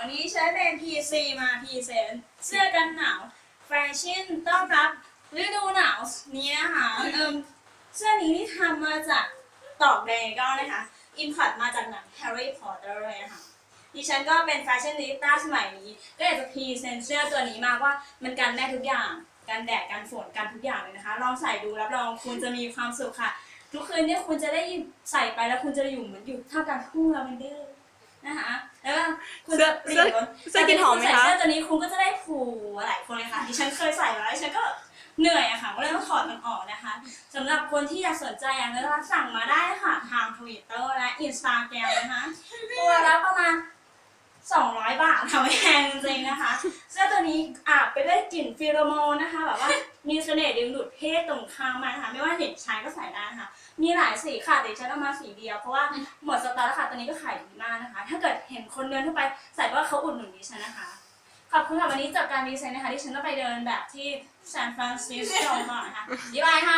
วันนี้ใช้เป็น PC มาพรีเซนต์เสื้อกันหนาวแฟชั่นต้อนรับฤดูหนาวนี้นะคะเอิ่มเสื้อนี้ที่ทำมาจากตอกแดงก็นะคะอินพอร์ตมาจากหนัง Harry Potter เลยนะคะดิฉันก็เป็นแฟชั่นนิสต้าสมัยนี้ ก็อยากจะพรีเซนเสื้อตัวนี้มากว่ามันกันได้ทุกอย่าง กันแดดกันฝนกันทุกอย่างเลยนะคะ ลองใส่ดูรับรองคุณจะมีความสุขค่ะ ทุกคืนเนี่ยคุณจะได้ใส่ไปแล้วคุณจะอยู่เหมือนอยู่ท่ามกลางทุ่งลาเวนเดอร์นะคะ แล้วก็คุณจะเปลี่ยนรสเสื้อกินหอมไหมใส่คะเสื้อตัวนี้คุณก็จะได้ผูหลายคนเลยค่ะดิฉันเคยใส่มาแล้วดิฉันก็เหนื่อยอะค่ะก็เลยต้องถอดมันออกนะคะสำหรับคนที่อยากสนใจอยากจะสั่งมาได้ค่ะทางทวิตเตอร์และอินสตาแกรมนะคะตัวละประมาณ 200 บาทค่ะไม่แพงจริงๆนะคะเสื้อ ลิ่นฟิโรโมนนะคะแบบว่ามีเสน่ห์ดึงดูดเพศตรงข้ามมากนะคะไม่ว่าเด็กชายก็ใส่ได้นะคะมีหลายสีค่ะแต่ดิฉันเอามาสีเดียวเพราะว่าหมดสต็อกแล้วค่ะตอนนี้ก็ขายดีมากนะคะ ถ้าเกิดเห็นคนเดินทั่วไปใส่ว่าเขาอุดหนุนดิฉันนะคะขอบคุณค่ะวันนี้จบการดีไซน์นะคะที่ฉันต้องไปเดินแบบที่ซานฟรานซิสโกก่อนนะคะบ๊ายบายค่ะ